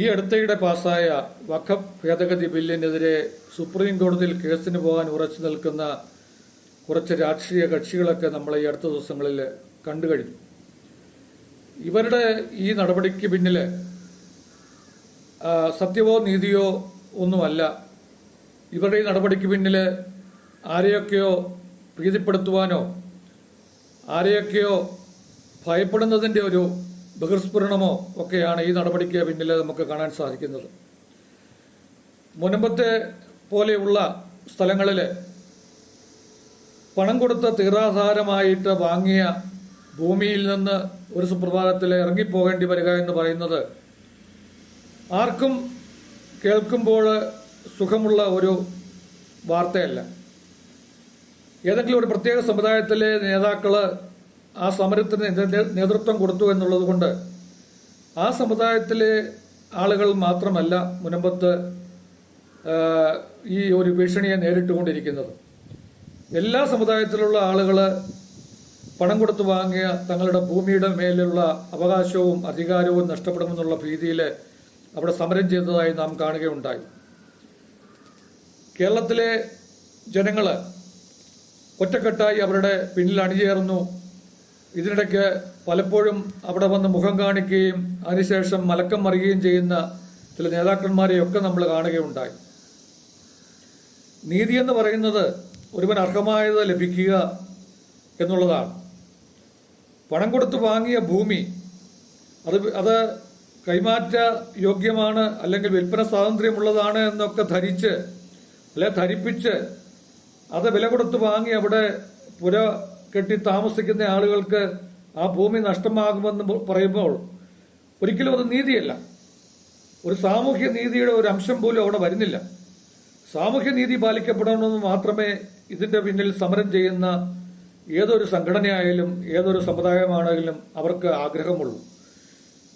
ഈ അടുത്തയിടെ പാസായ വഖഫ് ഭേദഗതി ബില്ലിനെതിരെ സുപ്രീം കോടതിയിൽ കേസിന് പോകാൻ ഉറച്ചു നിൽക്കുന്ന കുറച്ച് രാഷ്ട്രീയ കക്ഷികളൊക്കെ നമ്മൾ ഈ അടുത്ത ദിവസങ്ങളിൽ കണ്ടു കഴിഞ്ഞു. ഇവരുടെ ഈ നടപടിക്ക് പിന്നിൽ സത്യമോ നീതിയോ ഒന്നുമല്ല. ഇവരുടെ ഈ നടപടിക്ക് പിന്നിൽ ആരെയൊക്കെയോ പ്രീതിപ്പെടുത്തുവാനോ ആരെയൊക്കെയോ ഭയപ്പെടുന്നതിന്റെ ഒരു ബഹിർസ്ഫുരണമോ ഒക്കെയാണ് ഈ നടപടിക്ക് പിന്നിൽ നമുക്ക് കാണാൻ സാധിക്കുന്നത്. മുനമ്പത്തെ പോലെയുള്ള സ്ഥലങ്ങളിൽ പണം കൊടുത്ത തീറാധാരമായിട്ട് വാങ്ങിയ ഭൂമിയിൽ നിന്ന് ഒരു സുപ്രഭാതത്തിൽ ഇറങ്ങിപ്പോകേണ്ടി വരിക എന്ന് പറയുന്നത് ആർക്കും കേൾക്കുമ്പോൾ സുഖമുള്ള ഒരു വാർത്തയല്ല. ഏതെങ്കിലും ഒരു പ്രത്യേക സമുദായത്തിലെ നേതാക്കൾ ആ സമരത്തിന് നേതൃത്വം കൊടുത്തു എന്നുള്ളത് കൊണ്ട് ആ സമുദായത്തിലെ ആളുകൾ മാത്രമല്ല മുനമ്പത്ത് ഈ ഒരു ഭീഷണിയെ നേരിട്ടുകൊണ്ടിരിക്കുന്നത്. എല്ലാ സമുദായത്തിലുള്ള ആളുകൾ പണം കൊടുത്തു വാങ്ങിയ തങ്ങളുടെ ഭൂമിയുടെ മേലുള്ള അവകാശവും അധികാരവും നഷ്ടപ്പെടുമെന്നുള്ള ഭീതിയിൽ അവിടെ സമരം ചെയ്തതായി നാം കാണുകയുണ്ടായി. കേരളത്തിലെ ജനങ്ങൾ ഒറ്റക്കെട്ടായി അവരുടെ പിന്നിൽ അണിചേർന്നു. ഇതിനിടയ്ക്ക് പലപ്പോഴും അവിടെ വന്ന് മുഖം കാണിക്കുകയും അതിനുശേഷം മലക്കം മറിയുകയും ചെയ്യുന്ന ചില നേതാക്കന്മാരെയൊക്കെ നമ്മൾ കാണുകയുണ്ടായി. നീതി എന്ന് പറയുന്നത് ഒരുവൻ അർഹമായത് ലഭിക്കുക എന്നുള്ളതാണ്. പണം കൊടുത്ത് വാങ്ങിയ ഭൂമി അത് അത് കൈമാറ്റ യോഗ്യമാണ് അല്ലെങ്കിൽ വിൽപ്പന സ്വാതന്ത്ര്യമുള്ളതാണ് എന്നൊക്കെ ധരിച്ച് അല്ലെ ധരിപ്പിച്ച് അത് വില കൊടുത്ത് വാങ്ങി അവിടെ പുര കെട്ടി താമസിക്കുന്ന ആളുകൾക്ക് ആ ഭൂമി നഷ്ടമാകുമെന്ന് പറയുമ്പോൾ ഒരിക്കലും അത് നീതിയല്ല. ഒരു സാമൂഹ്യ നീതിയുടെ ഒരു അംശം പോലും അവിടെ വരുന്നില്ല. സാമൂഹ്യ നീതി പാലിക്കപ്പെടണമെന്ന് മാത്രമേ ഇതിന്റെ പിന്നിൽ സമരം ചെയ്യുന്ന ഏതൊരു സംഘടനയായാലും ഏതൊരു സമുദായമാണെങ്കിലും അവർക്ക് ആഗ്രഹമുള്ളൂ.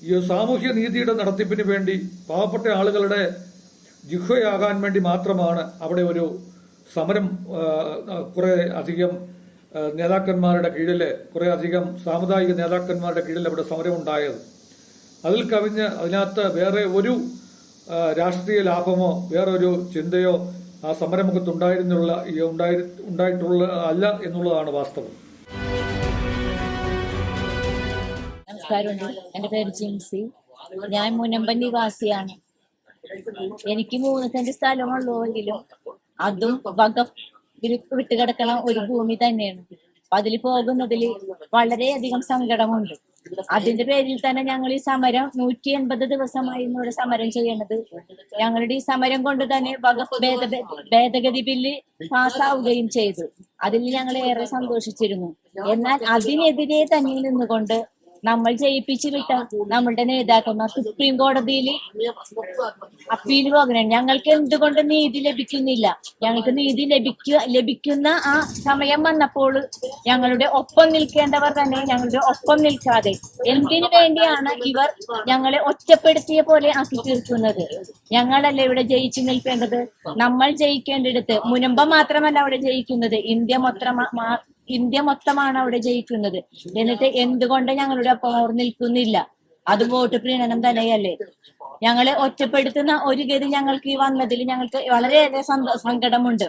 ഈ സാമൂഹ്യ നീതിയുടെ നടത്തിപ്പിന് വേണ്ടി പാവപ്പെട്ട ആളുകളുടെ ജിഹ്വയാകാൻ വേണ്ടി മാത്രമാണ് അവിടെ ഒരു സമരം കുറെ അധികം നേതാക്കന്മാരുടെ കീഴിൽ കുറെ അധികം സാമുദായിക നേതാക്കന്മാരുടെ കീഴിൽ അവിടെ സമരം ഉണ്ടായത് അതിൽ കവിഞ്ഞ് അതിനകത്ത് വേറെ ഒരു രാഷ്ട്രീയ ലാഭമോ വേറൊരു ചിന്തയോ ആ സമരമുഖത്ത് ഉണ്ടായിരുന്നുള്ള ഉണ്ടായി ഉണ്ടായിട്ടുള്ള അല്ല എന്നുള്ളതാണ് വാസ്തവം. നമസ്കാരമുണ്ട്. എന്റെ പേര് ജിംസി ഞാൻ മുനമ്പൻ നിവാസിയാണ് എനിക്ക് മൂന്ന് സെന്റ് സ്ഥലമുള്ളൂവെങ്കിലും അതും വക വിട്ടുകിടക്കണ ഒരു ഭൂമി തന്നെയാണ്. അപ്പൊ അതിൽ പോകുന്നതിൽ വളരെയധികം സങ്കടമുണ്ട്. അതിന്റെ പേരിൽ തന്നെ ഞങ്ങൾ ഈ സമരം നൂറ്റി എൺപത് ദിവസമായി ഇവിടെ സമരം ചെയ്യണത്. ഞങ്ങളുടെ ഈ സമരം കൊണ്ട് തന്നെ വകുപ്പ് ഭേദ ഭേദഗതി ബില്ല് പാസ്സാവുകയും ചെയ്തു. അതിൽ ഞങ്ങൾ ഏറെ സന്തോഷിച്ചിരുന്നു. എന്നാൽ അതിനെതിരെ തന്നെ നിന്നുകൊണ്ട് നമ്മൾ ജയിപ്പിച്ചു വിട്ട നമ്മളുടെ നേതാക്കന്മാർ സുപ്രീം കോടതിയിൽ അപ്പീൽ പോകണം ഞങ്ങൾക്ക് എന്തുകൊണ്ട് നീതി ലഭിക്കുന്നില്ല? ഞങ്ങൾക്ക് നീതി ലഭിക്കുക ലഭിക്കുന്ന ആ സമയം വന്നപ്പോൾ ഞങ്ങളുടെ ഒപ്പം നിൽക്കേണ്ടവർ തന്നെ ഞങ്ങളുടെ ഒപ്പം നിൽക്കാതെ എന്തിനു വേണ്ടിയാണ് ഇവർ ഞങ്ങളെ ഒറ്റപ്പെടുത്തിയ പോലെ ആക്കി തീർക്കുന്നത്? ഞങ്ങളല്ല ഇവിടെ ജയിച്ചു നിൽക്കേണ്ടത്? നമ്മൾ ജയിക്കേണ്ടിടത്ത് മുനമ്പ മാത്രമല്ല അവിടെ ജയിക്കുന്നത്. ഇന്ത്യ മൊത്തം ഇന്ത്യ മൊത്തമാണ് അവിടെ ജയിക്കുന്നത്. എന്നിട്ട് എന്തുകൊണ്ട് ഞങ്ങളുടെ ഒപ്പം അവർ നിൽക്കുന്നില്ല? അത് വോട്ട് പ്രീണനം തന്നെയല്ലേ? ഞങ്ങളെ ഒറ്റപ്പെടുത്തുന്ന ഒരു ഗതി ഞങ്ങൾക്ക് ഈ വന്നതിൽ ഞങ്ങൾക്ക് വളരെയേറെ സങ്കടമുണ്ട്.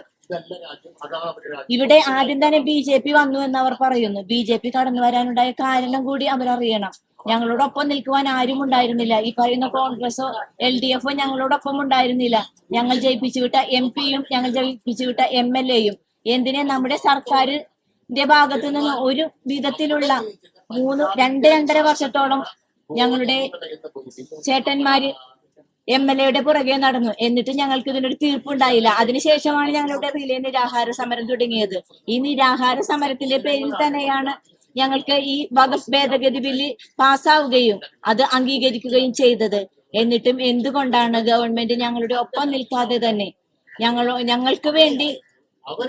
ഇവിടെ ആദ്യം തന്നെ ബി ജെ പി വന്നു എന്ന് അവർ പറയുന്നു. ബി ജെ പി കടന്നു വരാനുണ്ടായ കാരണം കൂടി അവരറിയണം. ഞങ്ങളോടൊപ്പം നിൽക്കുവാൻ ആരും ഉണ്ടായിരുന്നില്ല. ഈ പറയുന്ന കോൺഗ്രസോ എൽ ഡി എഫോ ഞങ്ങളോടൊപ്പം ഉണ്ടായിരുന്നില്ല. ഞങ്ങൾ ജയിപ്പിച്ചു വിട്ട എം പിയും ഞങ്ങൾ ജയിപ്പിച്ചു വിട്ട എം എൽ എയും. എന്തിനെ നമ്മുടെ സർക്കാരിന്റെ ഭാഗത്ത് നിന്ന് ഒരു വിധത്തിലുള്ള മൂന്ന് രണ്ട് രണ്ടര വർഷത്തോളം ഞങ്ങളുടെ ചേട്ടന്മാര് എം എൽ എയുടെ പുറകെ നടന്നു. എന്നിട്ട് ഞങ്ങൾക്ക് ഇതിനൊരു തീർപ്പുണ്ടായില്ല. അതിനുശേഷമാണ് ഞങ്ങളുടെ റിലേ നിരാഹാര സമരം തുടങ്ങിയത്. ഈ നിരാഹാര സമരത്തിന്റെ പേരിൽ തന്നെയാണ് ഞങ്ങൾക്ക് ഈ വകുപ്പ് ഭേദഗതി ബില്ല് പാസ്സാവുകയും അത് അംഗീകരിക്കുകയും ചെയ്തത്. എന്നിട്ടും എന്തുകൊണ്ടാണ് ഗവൺമെന്റ് ഞങ്ങളുടെ ഒപ്പം നിൽക്കാതെ തന്നെ ഞങ്ങൾ ഞങ്ങൾക്ക് വേണ്ടി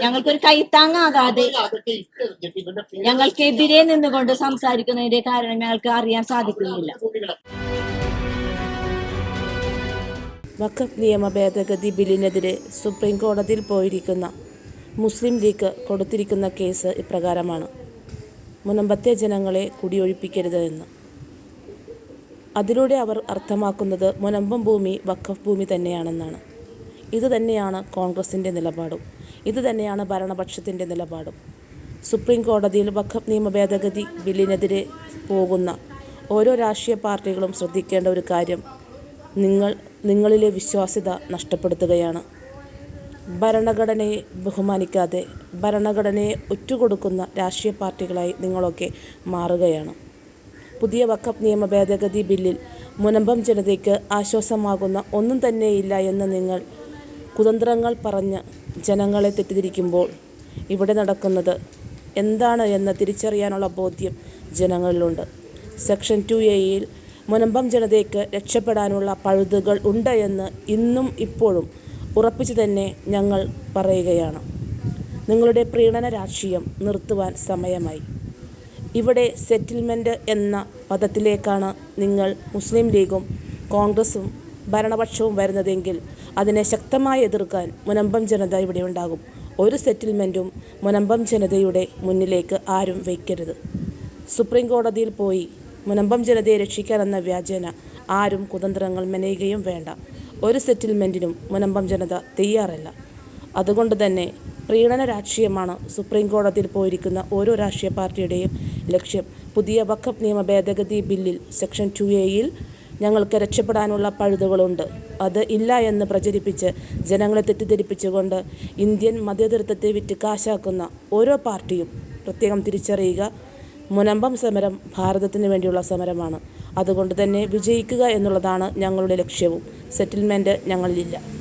ഞങ്ങൾക്കൊരു കൈത്താങ്ങാകാതെ ഞങ്ങൾക്കെതിരെ നിന്നുകൊണ്ട് സംസാരിക്കുന്നതിന്റെ കാരണം ഞങ്ങൾക്ക് അറിയാൻ സാധിക്കുന്നില്ല. വഖഫ് നിയമ ഭേദഗതി ബില്ലിനെതിരെ സുപ്രീം കോടതിയിൽ പോയിരിക്കുന്ന മുസ്ലിം ലീഗ് കൊടുത്തിരിക്കുന്ന കേസ് ഇപ്രകാരമാണ്. മുനമ്പത്തെ ജനങ്ങളെ കുടിയൊഴിപ്പിക്കരുത് എന്ന് അതിലൂടെ അവർ അർത്ഥമാക്കുന്നത് മുനമ്പം ഭൂമി വഖഫ് ഭൂമി തന്നെയാണെന്നാണ്. ഇത് തന്നെയാണ് കോൺഗ്രസിന്റെ നിലപാടും. ഇത് തന്നെയാണ് ഭരണപക്ഷത്തിന്റെ നിലപാടും. സുപ്രീം കോടതിയിൽ വഖഫ് നിയമ ഭേദഗതി ബില്ലിനെതിരെ പോകുന്ന ഓരോ രാഷ്ട്രീയ പാർട്ടികളും ശ്രദ്ധിക്കേണ്ട ഒരു കാര്യം നിങ്ങൾ നിങ്ങളിലെ വിശ്വാസ്യത നഷ്ടപ്പെടുത്തുകയാണ്. ഭരണഘടനയെ ബഹുമാനിക്കാതെ ഭരണഘടനയെ ഒറ്റുകൊടുക്കുന്ന രാഷ്ട്രീയ പാർട്ടികളായി നിങ്ങളൊക്കെ മാറുകയാണ്. പുതിയ വഖഫ് നിയമ ഭേദഗതി ബില്ലിൽ മുനമ്പം ജനതയ്ക്ക് ആശ്വാസമാകുന്ന ഒന്നും തന്നെയില്ല എന്ന് നിങ്ങൾ കുതന്ത്രങ്ങൾ പറഞ്ഞ് ജനങ്ങളെ തെറ്റിദ്ധരിക്കുമ്പോൾ ഇവിടെ നടക്കുന്നത് എന്താണ് എന്ന് തിരിച്ചറിയാനുള്ള ബോധ്യം ജനങ്ങളിലുണ്ട്. സെക്ഷൻ ടു എയിൽ മുനമ്പം ജനതയ്ക്ക് രക്ഷപ്പെടാനുള്ള പഴുതുകൾ ഉണ്ട് എന്ന് ഇന്നും ഇപ്പോഴും ഉറപ്പിച്ചു തന്നെ ഞങ്ങൾ പറയുകയാണ്. നിങ്ങളുടെ പ്രീണന രാഷ്ട്രീയം നിർത്തുവാൻ സമയമായി. ഇവിടെ സെറ്റിൽമെന്റ് എന്ന പദത്തിലേക്കാണ് നിങ്ങൾ മുസ്ലിം ലീഗും കോൺഗ്രസും ഭരണപക്ഷവും വരുന്നതെങ്കിൽ അതിനെ ശക്തമായി എതിർക്കാൻ മുനമ്പം ജനത ഇവിടെ ഉണ്ടാകും. ഒരു സെറ്റിൽമെന്റും മുനമ്പം ജനതയുടെ മുന്നിലേക്ക് ആരും വയ്ക്കരുത്. സുപ്രീം കോടതിയിൽ പോയി മുനമ്പം ജനതയെ രക്ഷിക്കാൻ എന്ന വ്യാജേന ആരും കുതന്ത്രങ്ങൾ മെനയുകയും വേണ്ട. ഒരു സെറ്റിൽമെന്റിനും മുനമ്പം ജനത തയ്യാറല്ല. അതുകൊണ്ട് തന്നെ പ്രീണന രാഷ്ട്രീയമാണ് സുപ്രീം കോടതിയിൽ പോയിരിക്കുന്ന ഓരോ രാഷ്ട്രീയ പാർട്ടിയുടെയും ലക്ഷ്യം. പുതിയ വഖഫ് നിയമ ഭേദഗതി ബില്ലിൽ സെക്ഷൻ ടു എയിൽ ഞങ്ങൾക്ക് രക്ഷപ്പെടാനുള്ള പഴുതുകളുണ്ട്. അത് ഇല്ല എന്ന് പ്രചരിപ്പിച്ച് ജനങ്ങളെ തെറ്റിദ്ധരിപ്പിച്ചുകൊണ്ട് ഇന്ത്യൻ മതേതൃത്വത്തെ വിറ്റ് കാശാക്കുന്ന ഓരോ പാർട്ടിയും പ്രത്യേകം തിരിച്ചറിയുക മുനമ്പം സമരം ഭാരതത്തിന് വേണ്ടിയുള്ള സമരമാണ്. അതുകൊണ്ട് തന്നെ വിജയിക്കുക എന്നുള്ളതാണ് ഞങ്ങളുടെ ലക്ഷ്യവും. സെറ്റിൽമെന്റ് ഞങ്ങളിലില്ല.